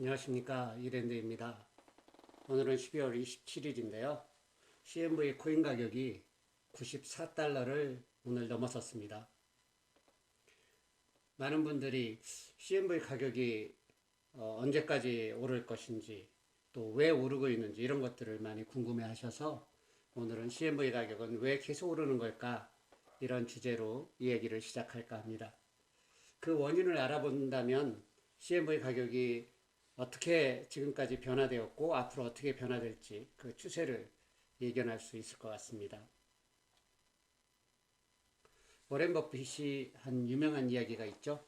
안녕하십니까 이랜드입니다. 오늘은 12월 27일인데요. CMV 코인 가격이 94달러를 오늘 넘어섰습니다. 많은 분들이 CMV 가격이 어, 언제까지 오를 것인지 또 왜 오르고 있는지 이런 것들을 많이 궁금해 하셔서 오늘은 CMV 가격은 왜 계속 오르는 걸까 이런 주제로 이 얘기를 시작할까 합니다. 그 원인을 알아본다면 CMV 가격이 어떻게 지금까지 변화되었고 앞으로 어떻게 변화될지 그 추세를 예견할 수 있을 것 같습니다. 워렌 버핏이 한 유명한 이야기가 있죠.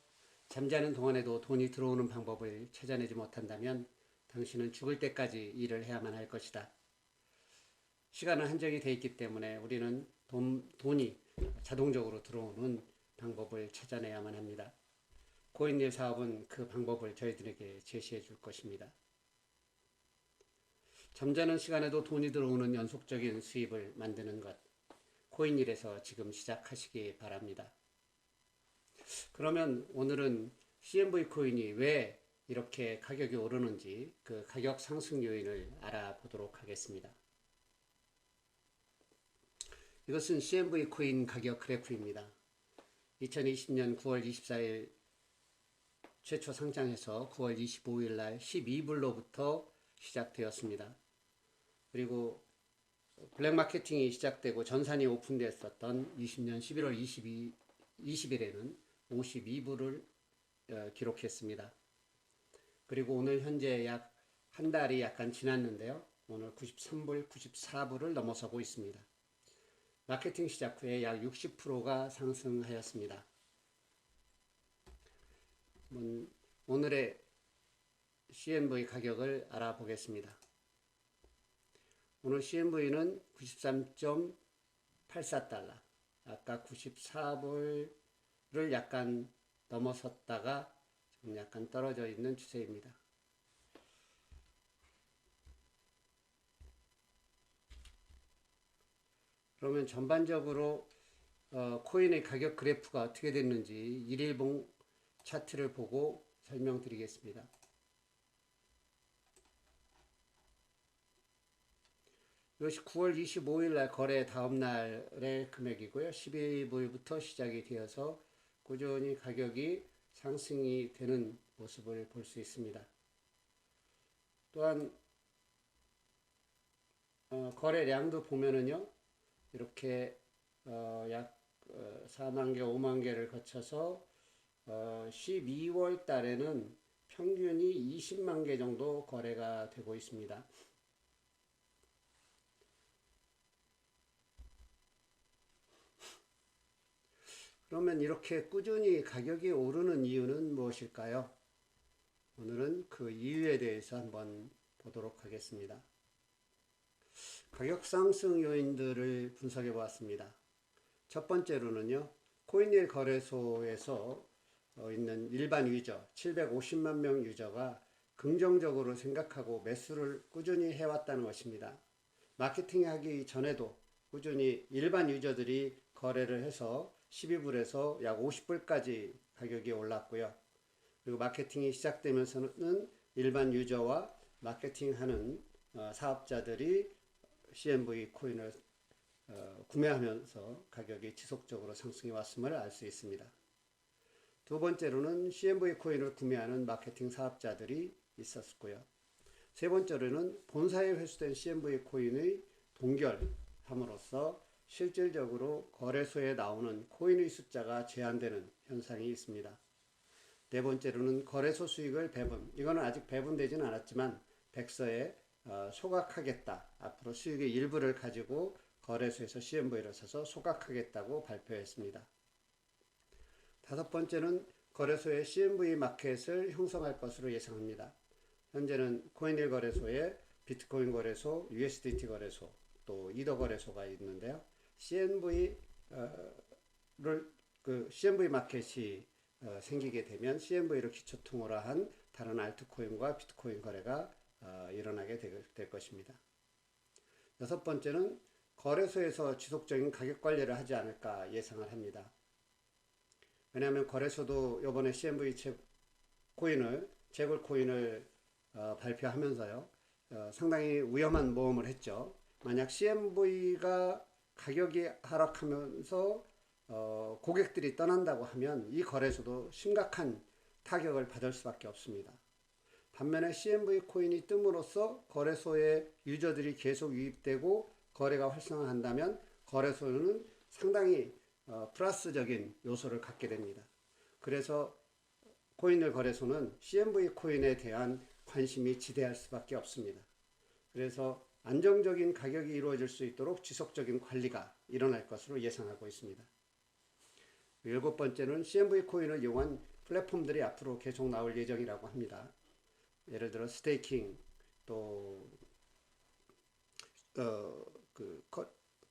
잠자는 동안에도 돈이 들어오는 방법을 찾아내지 못한다면 당신은 죽을 때까지 일을 해야만 할 것이다. 시간은 한정이 돼 있기 때문에 우리는 돈, 돈이 자동적으로 들어오는 방법을 찾아내야만 합니다. 고인일 사업은 그 방법을 저희들에게 제시해 줄 것입니다. 잠자는 시간에도 돈이 들어오는 연속적인 수입을 만드는 것. 코인일에서 지금 시작하시기 바랍니다. 그러면 오늘은 CMV 코인이 왜 이렇게 가격이 오르는지 그 가격 상승 요인을 알아보도록 하겠습니다. 이것은 CMV 코인 가격 그래프입니다. 2020년 9월 24일 최초 상장해서 9월 25일 날 12불로부터 시작되었습니다. 그리고 블랙 마케팅이 시작되고 전산이 오픈됐었던 20년 11월 22, 20일에는 52불을 어, 기록했습니다. 그리고 오늘 현재 약 한 달이 약간 지났는데요. 오늘 93불, 94불을 넘어서고 있습니다. 마케팅 시작 후에 약 60%가 상승하였습니다. 오늘의 CNV 가격을 알아보겠습니다. 오늘 CNV는 93.84달러, 아까 94불을 약간 넘어섰다가 지금 약간 떨어져 있는 추세입니다. 그러면 전반적으로 어, 코인의 가격 그래프가 어떻게 됐는지 일일봉 차트를 보고 설명드리겠습니다. 이것이 9월 25일 날 거래 다음 날의 금액이고요. 12불부터 시작이 되어서 꾸준히 가격이 상승이 되는 모습을 볼 수 있습니다. 또한 어, 거래량도 보면은요. 이렇게 어, 약 어, 4만 개, 5만 개를 거쳐서 어, 12월 달에는 평균이 20만 개 정도 거래가 되고 있습니다. 그러면 이렇게 꾸준히 가격이 오르는 이유는 무엇일까요? 오늘은 그 이유에 대해서 한번 보도록 하겠습니다. 가격 상승 요인들을 분석해 보았습니다. 첫 번째로는요, 코인일 거래소에서 어, 있는 일반 유저 750만 명 유저가 긍정적으로 생각하고 매수를 꾸준히 해왔다는 것입니다. 마케팅 하기 전에도 꾸준히 일반 유저들이 거래를 해서 12불에서 약 50불까지 가격이 올랐고요. 그리고 마케팅이 시작되면서는 일반 유저와 마케팅하는 어, 사업자들이 CMV 코인을 어, 구매하면서 가격이 지속적으로 상승해 왔음을 알 수 있습니다. 두 번째로는 CMV 코인을 구매하는 마케팅 사업자들이 있었고요. 세 번째로는 본사에 회수된 CMV 코인의 동결함으로써 실질적으로 거래소에 나오는 코인의 숫자가 제한되는 현상이 있습니다. 네 번째로는 거래소 수익을 배분. 이거는 아직 배분되지는 않았지만 백서에 어, 소각하겠다. 앞으로 수익의 일부를 가지고 거래소에서 CMV를 사서 소각하겠다고 발표했습니다. 다섯 번째는 거래소의 CMV 마켓을 형성할 것으로 예상합니다. 현재는 코인일 거래소에 비트코인 거래소, USDT 거래소, 또 이더 거래소가 있는데요. CMV를 그 CMV 마켓이 어, 생기게 되면 CMV를 기초통으로 한 다른 알트코인과 비트코인 거래가 어, 일어나게 될 것입니다. 여섯 번째는 거래소에서 지속적인 가격 관리를 하지 않을까 예상을 합니다. 왜냐하면 거래소도 이번에 CMV 코인을 재벌 코인을 어, 발표하면서요. 어, 상당히 위험한 모험을 했죠. 만약 CMV가 가격이 하락하면서 어, 고객들이 떠난다고 하면 이 거래소도 심각한 타격을 받을 수밖에 없습니다. 반면에 CMV 코인이 뜸으로써 거래소에 유저들이 계속 유입되고 거래가 활성화한다면 거래소는 상당히 어, 플러스적인 요소를 갖게 됩니다. 그래서 코인을 거래소는 CMV 코인에 대한 관심이 지대할 수밖에 없습니다. 그래서 안정적인 가격이 이루어질 수 있도록 지속적인 관리가 일어날 것으로 예상하고 있습니다. 일곱 번째는 CMV 코인을 이용한 플랫폼들이 앞으로 계속 나올 예정이라고 합니다. 예를 들어 스테이킹 또 어, 그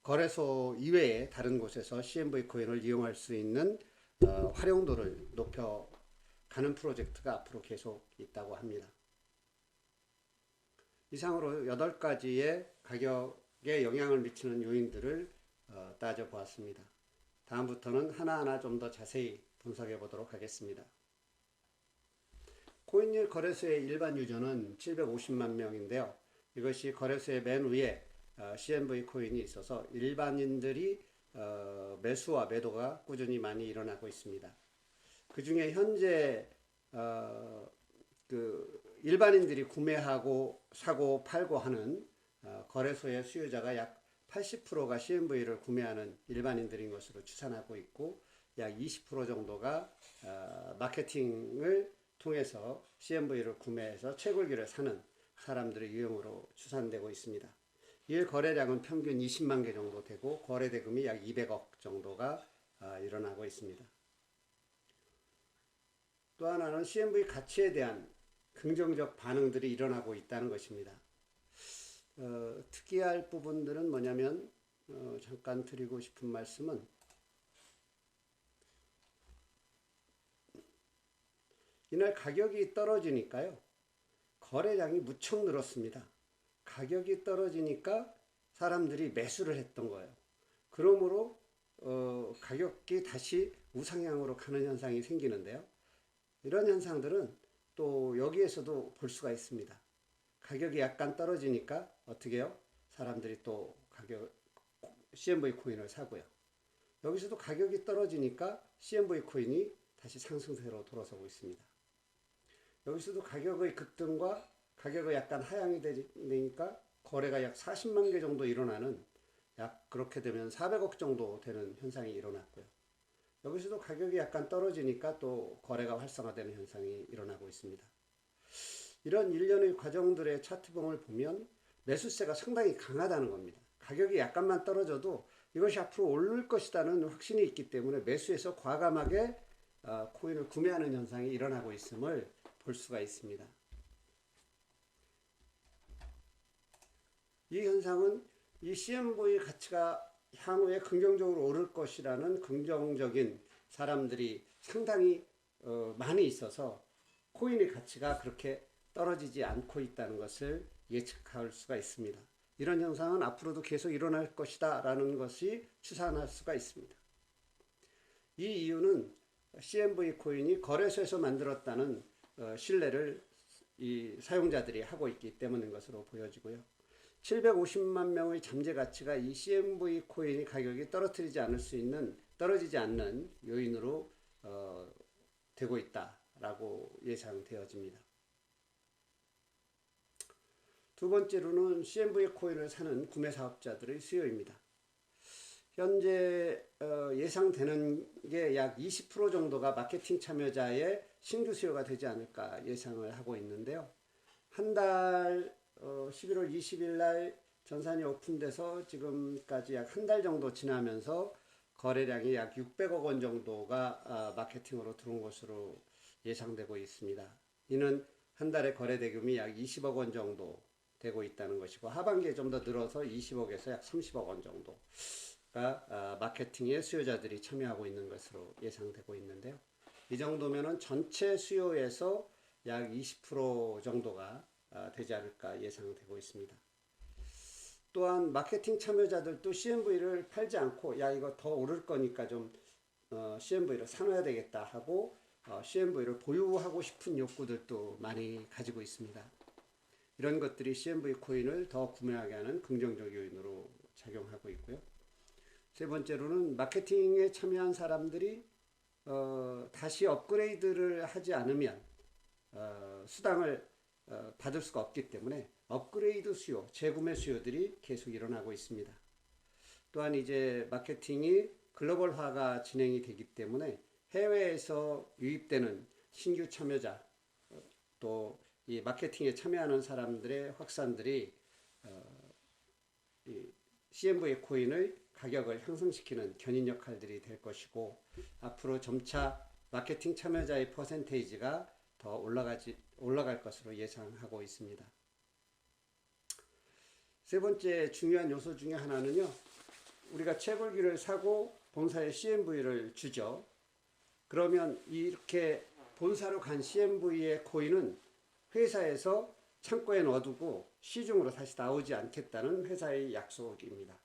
거, 거래소 이외에 다른 곳에서 CMV 코인을 이용할 수 있는 어, 활용도를 높여 가는 프로젝트가 앞으로 계속 있다고 합니다. 이상으로 8가지의 가격에 영향을 미치는 요인들을 어, 따져보았습니다. 다음부터는 하나하나 좀 더 자세히 분석해 보도록 하겠습니다. 코인일 거래소의 일반 유저는 750만 명인데요. 이것이 거래소의 맨 위에 어, CMV 코인이 있어서 일반인들이 어, 매수와 매도가 꾸준히 많이 일어나고 있습니다. 그 중에 현재 어, 그 일반인들이 구매하고 사고 팔고 하는 어, 거래소의 수요자가 약 80%가 CMV를 구매하는 일반인들인 것으로 추산하고 있고 약 20% 정도가 어, 마케팅을 통해서 CMV를 구매해서 채굴기를 사는 사람들의 유형으로 추산되고 있습니다. 일 거래량은 평균 20만 개 정도 되고 거래 대금이 약 200억 정도가 아, 일어나고 있습니다. 또 하나는 CMV 가치에 대한 긍정적 반응들이 일어나고 있다는 것입니다. 어, 특이할 부분들은 뭐냐면 어, 잠깐 드리고 싶은 말씀은 이날 가격이 떨어지니까요. 거래량이 무척 늘었습니다. 가격이 떨어지니까 사람들이 매수를 했던 거예요. 그러므로 어, 가격이 다시 우상향으로 가는 현상이 생기는데요. 이런 현상들은 또 여기에서도 볼 수가 있습니다. 가격이 약간 떨어지니까 어떻게 해요? 사람들이 또 가격 CMV 코인을 사고요. 여기서도 가격이 떨어지니까 CMV 코인이 다시 상승세로 돌아서고 있습니다. 여기서도 가격의 급등과 가격이 약간 하향이 되니까 거래가 약 40만 개 정도 일어나는 약 그렇게 되면 400억 정도 되는 현상이 일어났고요. 여기서도 가격이 약간 떨어지니까 또 거래가 활성화되는 현상이 일어나고 있습니다. 이런 일련의 과정들의 차트봉을 보면 매수세가 상당히 강하다는 겁니다. 가격이 약간만 떨어져도 이것이 앞으로 오를 것이라는 확신이 있기 때문에 매수해서 과감하게 어, 코인을 구매하는 현상이 일어나고 있음을 볼 수가 있습니다. 이 현상은 이 CMV의 가치가 향후에 긍정적으로 오를 것이라는 긍정적인 사람들이 상당히 어, 많이 있어서 코인의 가치가 그렇게 떨어지지 않고 있다는 것을 예측할 수가 있습니다. 이런 현상은 앞으로도 계속 일어날 것이다 라는 것이 추산할 수가 있습니다. 이 이유는 CMV 코인이 거래소에서 만들었다는 어, 신뢰를 이 사용자들이 하고 있기 때문인 것으로 보여지고요. 750만 명의 잠재 가치가 이 CMV 코인이 가격이 떨어뜨리지 않을 수 있는 떨어지지 않는 요인으로 어, 되고 있다라고 예상되어집니다. 두 번째로는 CMV 코인을 사는 구매 사업자들의 수요입니다. 현재 어, 예상되는 게 약 20% 정도가 마케팅 참여자의 신규 수요가 되지 않을까 예상을 하고 있는데요. 한 달 어, 11월 20일 날 전산이 오픈돼서 지금까지 약 한 달 정도 지나면서 거래량이 약 600억 원 정도가 아, 마케팅으로 들어온 것으로 예상되고 있습니다. 이는 한 달에 거래 대금이 약 20억 원 정도 되고 있다는 것이고 하반기에 좀 더 늘어서 20억에서 약 30억 원 정도가 아, 마케팅에 수요자들이 참여하고 있는 것으로 예상되고 있는데요. 이 정도면은 전체 수요에서 약 20% 정도가 아, 되지 않을까 예상되고 있습니다. 또한 마케팅 참여자들도 CMV를 팔지 않고 야 이거 더 오를 거니까 좀 어, CMV를 사놔야 되겠다 하고 어, CMV를 보유하고 싶은 욕구들도 많이 가지고 있습니다. 이런 것들이 CMV 코인을 더 구매하게 하는 긍정적 요인으로 작용하고 있고요. 세 번째로는 마케팅에 참여한 사람들이 어, 다시 업그레이드를 하지 않으면 어, 수당을 어, 받을 수가 없기 때문에 업그레이드 수요, 재구매 수요들이 계속 일어나고 있습니다. 또한 이제 마케팅이 글로벌화가 진행이 되기 때문에 해외에서 유입되는 신규 참여자 또 이 마케팅에 참여하는 사람들의 확산들이 어, 이 CMV 코인의 가격을 향상시키는 견인 역할들이 될 것이고 앞으로 점차 마케팅 참여자의 퍼센테이지가 더 올라가지 올라갈 것으로 예상하고 있습니다. 세 번째 중요한 요소 중에 하나는요. 우리가 채굴기를 사고 본사에 CMV를 주죠. 그러면 이렇게 본사로 간 CMV의 코인은 회사에서 창고에 넣어두고 시중으로 다시 나오지 않겠다는 회사의 약속입니다.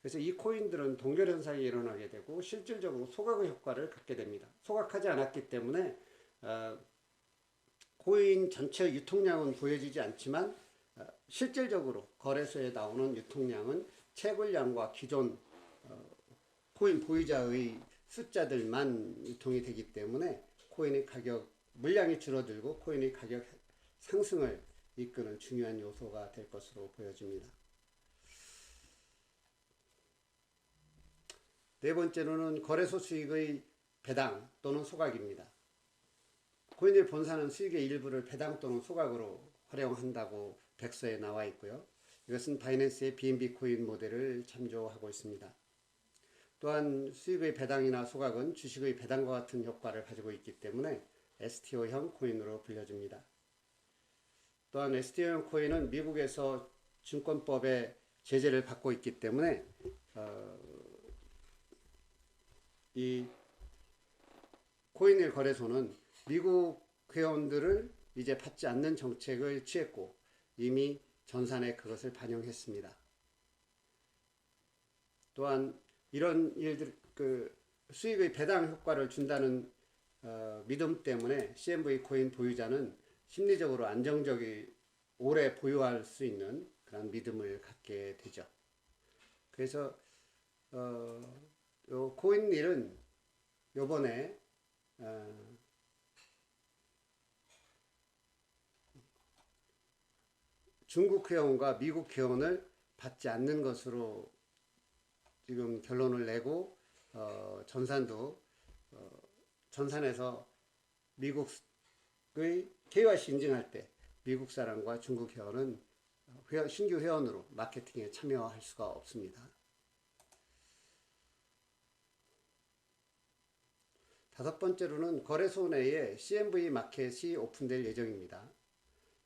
그래서 이 코인들은 동결 현상이 일어나게 되고 실질적으로 소각의 효과를 갖게 됩니다. 소각하지 않았기 때문에 어, 코인 전체 유통량은 보여지지 않지만 어, 실질적으로 거래소에 나오는 유통량은 채굴량과 기존 어, 코인 보유자의 숫자들만 유통이 되기 때문에 코인의 가격 물량이 줄어들고 코인의 가격 상승을 이끄는 중요한 요소가 될 것으로 보여집니다. 네 번째로는 거래소 수익의 배당 또는 소각입니다. 코인의 본사는 수익의 일부를 배당 또는 소각으로 활용한다고 백서에 나와 있고요. 이것은 바이낸스의 BNB 코인 모델을 참조하고 있습니다. 또한 수익의 배당이나 소각은 주식의 배당과 같은 효과를 가지고 있기 때문에 STO형 코인으로 불려집니다. 또한 STO형 코인은 미국에서 증권법의 제재를 받고 있기 때문에 어, 이 코인일 거래소는 미국 회원들을 이제 받지 않는 정책을 취했고 이미 전산에 그것을 반영했습니다. 또한 이런 일들 그 수익의 배당 효과를 준다는 어, 믿음 때문에 CMV 코인 보유자는 심리적으로 안정적이 오래 보유할 수 있는 그런 믿음을 갖게 되죠. 그래서 어, 요 코인 일은 요번에 어, 중국 회원과 미국 회원을 받지 않는 것으로 지금 결론을 내고 어, 전산도 어, 전산에서 미국의 KYC 인증할 때 미국 사람과 중국 회원은 회원, 신규 회원으로 마케팅에 참여할 수가 없습니다. 다섯 번째로는 거래소 내에 CMV 마켓이 오픈될 예정입니다.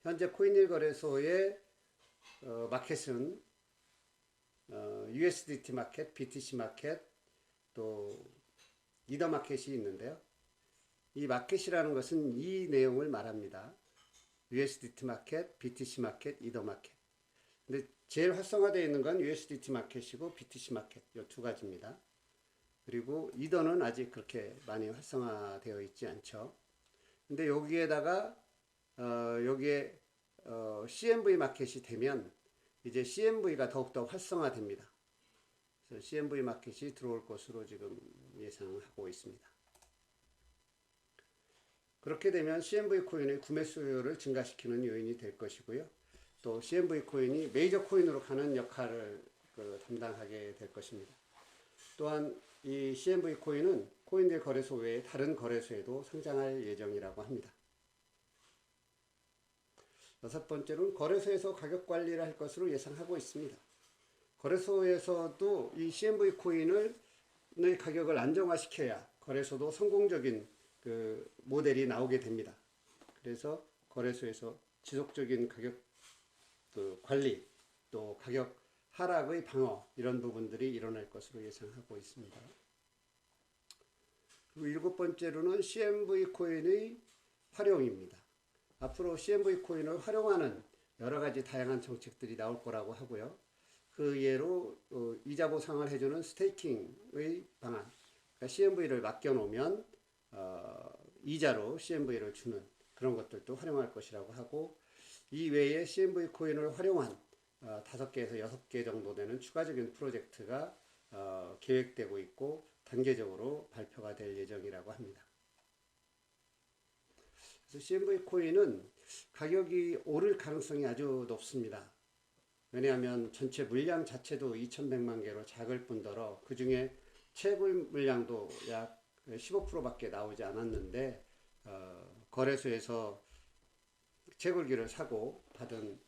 현재 코인일 거래소의 어, 마켓은 어, USDT 마켓, BTC 마켓, 또 이더 마켓이 있는데요. 이 마켓이라는 것은 이 내용을 말합니다. USDT 마켓, BTC 마켓, 이더 마켓. 근데 제일 활성화되어 있는 건 USDT 마켓이고 BTC 마켓 이 두 가지입니다. 그리고 이더는 아직 그렇게 많이 활성화되어 있지 않죠. 근데 여기에다가 어, 여기에 어, CMV 마켓이 되면 이제 CMV가 더욱더 활성화됩니다. 그래서 CMV 마켓이 들어올 것으로 지금 예상하고 있습니다. 그렇게 되면 CMV 코인의 구매 수요를 증가시키는 요인이 될 것이고요. 또 CMV 코인이 메이저 코인으로 가는 역할을 그 담당하게 될 것입니다. 또한 이 CMV 코인은 코인들 거래소 외에 다른 거래소에도 상장할 예정이라고 합니다. 여섯 번째로는 거래소에서 가격 관리를 할 것으로 예상하고 있습니다. 거래소에서도 이 CMV 코인을 가격을 안정화시켜야 거래소도 성공적인 그 모델이 나오게 됩니다. 그래서 거래소에서 지속적인 가격 그 관리 또 가격 하락의 방어 이런 부분들이 일어날 것으로 예상하고 있습니다. 그리고 일곱 번째로는 CMV 코인의 활용입니다. 앞으로 CMV 코인을 활용하는 여러 가지 다양한 정책들이 나올 거라고 하고요. 그 예로 어, 이자 보상을 해주는 스테이킹의 방안, 그러니까 CMV를 맡겨놓으면 어, 이자로 CMV를 주는 그런 것들도 활용할 것이라고 하고 이 외에 CMV 코인을 활용한 어, 다섯 개에서 여섯 개 정도 되는 추가적인 프로젝트가 어, 계획되고 있고 단계적으로 발표가 될 예정이라고 합니다. CMV 코인은 가격이 오를 가능성이 아주 높습니다. 왜냐하면 전체 물량 자체도 2,100만 개로 작을 뿐더러 그 중에 채굴 물량도 약 15%밖에 나오지 않았는데 어, 거래소에서 채굴기를 사고 받은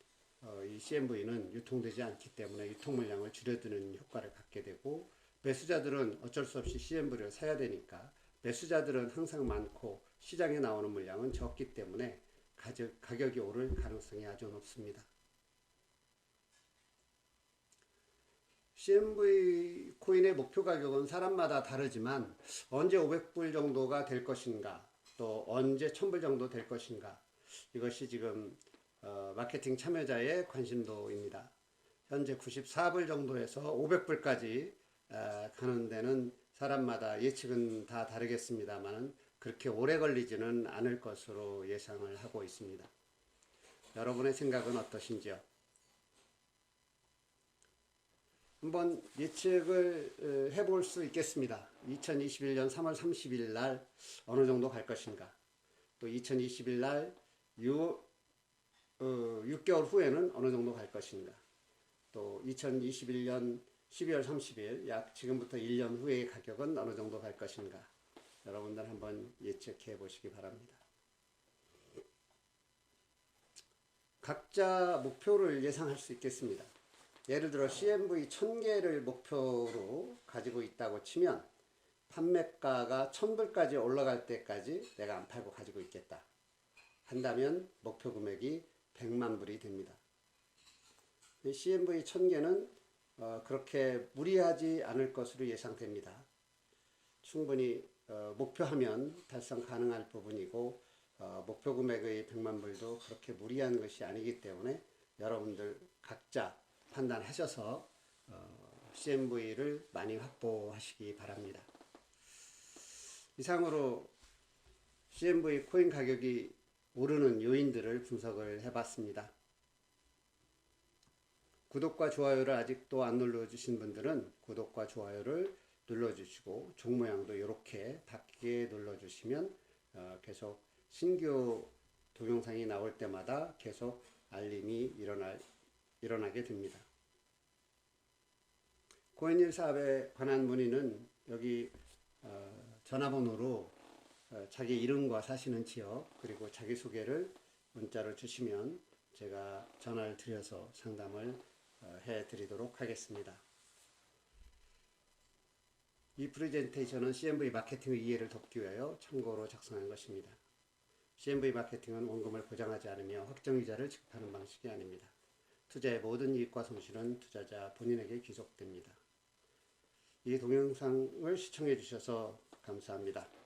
어, 이 CMV는 유통되지 않기 때문에 유통 물량을 줄여드는 효과를 갖게 되고 매수자들은 어쩔 수 없이 CMV를 사야 되니까 매수자들은 항상 많고 시장에 나오는 물량은 적기 때문에 가격, 가격이 오를 가능성이 아주 높습니다. CMV 코인의 목표 가격은 사람마다 다르지만 언제 500불 정도가 될 것인가 또 언제 1000불 정도 될 것인가 이것이 지금 어, 마케팅 참여자의 관심도입니다. 현재 94불 정도에서 500불까지 아, 가는 데는 사람마다 예측은 다 다르겠습니다만 그렇게 오래 걸리지는 않을 것으로 예상을 하고 있습니다. 여러분의 생각은 어떠신지요? 한번 예측을 어, 해볼 수 있겠습니다. 2021년 3월 30일 날 어느 정도 갈 것인가? 또 2021년 날 6, 어, 6개월 후에는 어느 정도 갈 것인가? 또 2021년 12월 30일 약 지금부터 1년 후의 가격은 어느 정도 갈 것인가? 여러분들 한번 예측해 보시기 바랍니다. 각자 목표를 예상할 수 있겠습니다. 예를 들어 CMV 1000개를 목표로 가지고 있다고 치면 판매가가 1000불까지 올라갈 때까지 내가 안 팔고 가지고 있겠다. 한다면 목표 금액이 100만 불이 됩니다. CMV 1000개는 어, 그렇게 무리하지 않을 것으로 예상됩니다. 충분히 어, 목표하면 달성 가능할 부분이고 어, 목표 금액의 100만 불도 그렇게 무리한 것이 아니기 때문에 여러분들 각자 판단하셔서 어, CMV를 많이 확보하시기 바랍니다. 이상으로 CMV 코인 가격이 오르는 요인들을 분석을 해봤습니다. 구독과 좋아요를 아직도 안 눌러주신 분들은 구독과 좋아요를 눌러주시고 종 모양도 이렇게 바뀌게 눌러주시면 어, 계속 신규 동영상이 나올 때마다 계속 알림이 일어날, 일어나게 됩니다. 코인일 사업에 관한 문의는 여기 어, 전화번호로 어, 자기 이름과 사시는 지역 그리고 자기소개를 문자로 주시면 제가 전화를 드려서 상담을 어, 해 드리도록 하겠습니다. 이 프레젠테이션은 CMV 마케팅의 이해를 돕기 위하여 참고로 작성한 것입니다. CMV 마케팅은 원금을 보장하지 않으며 확정이자를 지급하는 방식이 아닙니다. 투자의 모든 이익과 손실은 투자자 본인에게 귀속됩니다. 이 동영상을 시청해 주셔서 감사합니다.